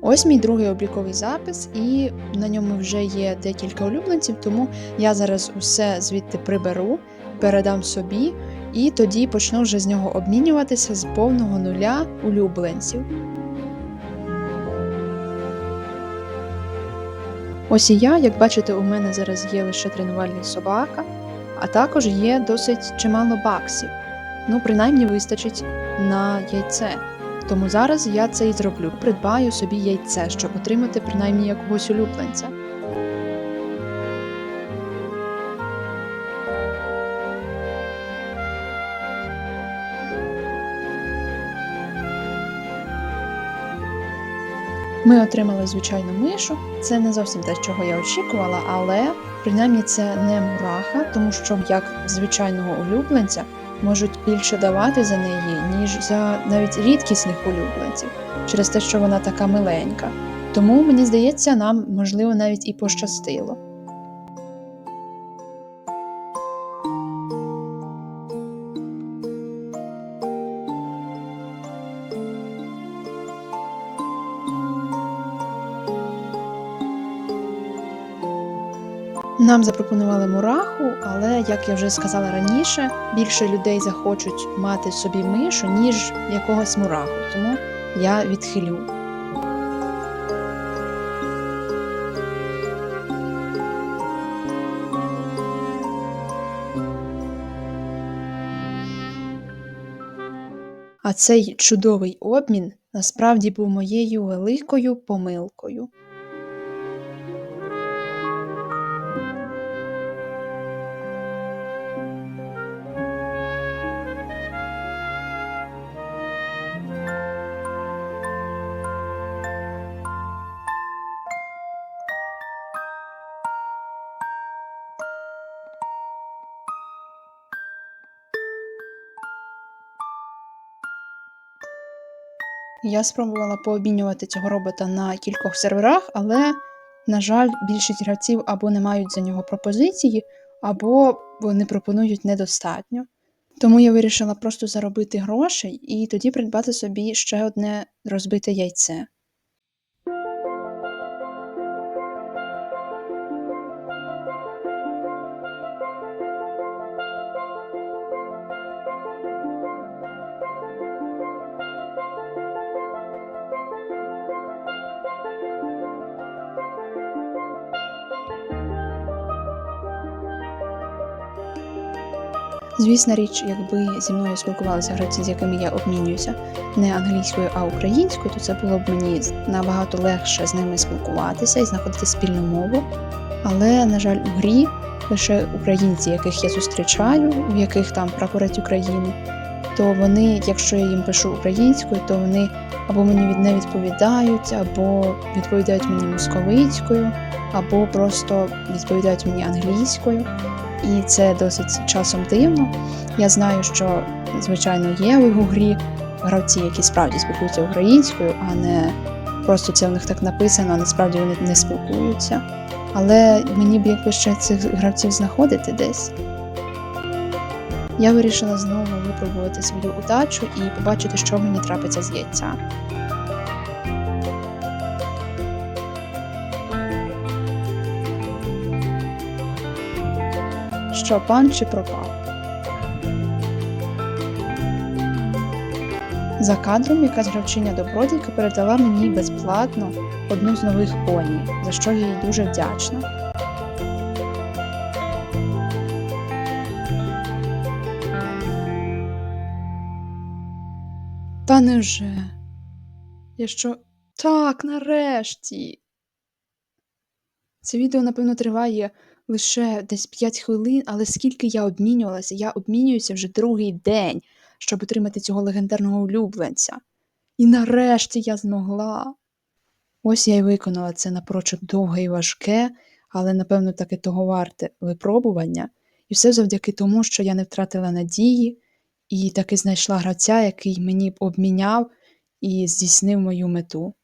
Ось мій другий обліковий запис, і на ньому вже є декілька улюбленців, тому я зараз усе звідти приберу, передам собі, і тоді почну вже з нього обмінюватися з повного нуля улюбленців. Ось і я, як бачите, у мене зараз є лише тренувальний собака, а також є досить чимало баксів. Ну, принаймні вистачить на яйце. Тому зараз я це і зроблю. Придбаю собі яйце, щоб отримати принаймні якогось улюбленця. Ми отримали звичайну мишу. Це не зовсім те, чого я очікувала, але принаймні це не мураха, тому що як звичайного улюбленця можуть більше давати за неї, ніж за навіть рідкісних улюбленців, через те, що вона така миленька. Тому мені здається, нам можливо навіть і пощастило. Нам запропонували мураху, але, як я вже сказала раніше, більше людей захочуть мати собі мишу, ніж якогось мураху. Тому я відхилю. А цей чудовий обмін насправді був моєю великою помилкою. Я спробувала пообмінювати цього робота на кількох серверах, але, на жаль, більшість гравців або не мають за нього пропозиції, або вони пропонують недостатньо. Тому я вирішила просто заробити грошей і тоді придбати собі ще одне розбите яйце. Звісна річ, якби зі мною спілкувалися гравці, з якими я обмінююся не англійською, а українською, то це було б мені набагато легше з ними спілкуватися і знаходити спільну мову. Але, на жаль, у грі лише українці, яких я зустрічаю, у яких там прапорець України, то вони, якщо я їм пишу українською, то вони або мені від- не відповідають, або відповідають мені московицькою, або просто відповідають мені англійською і це досить часом дивно. Я знаю, що звичайно є у грі гравці, які справді спілкуються українською, а не просто це у них так написано, а насправді вони не спілкуються. Але мені б якби ще цих гравців знаходити десь. Я вирішила знову випробувати свою удачу і побачити, що мені трапиться з яйця. Що пан чи пропав? За кадром якась гравчиня добродійка передала мені безплатно одну з нових поні, за що я їй дуже вдячна. Та невже? Я що. Так, нарешті. Це відео, напевно, триває лише десь 5 хвилин, але скільки я обмінювалася, я обмінююся вже другий день, щоб отримати цього легендарного улюбленця. І нарешті я змогла. Ось я й виконала це напрочуд довге і важке, але, напевно, таки того варте випробування. І все завдяки тому, що я не втратила надії і таки знайшла гравця, який мені б обміняв і здійснив мою мету.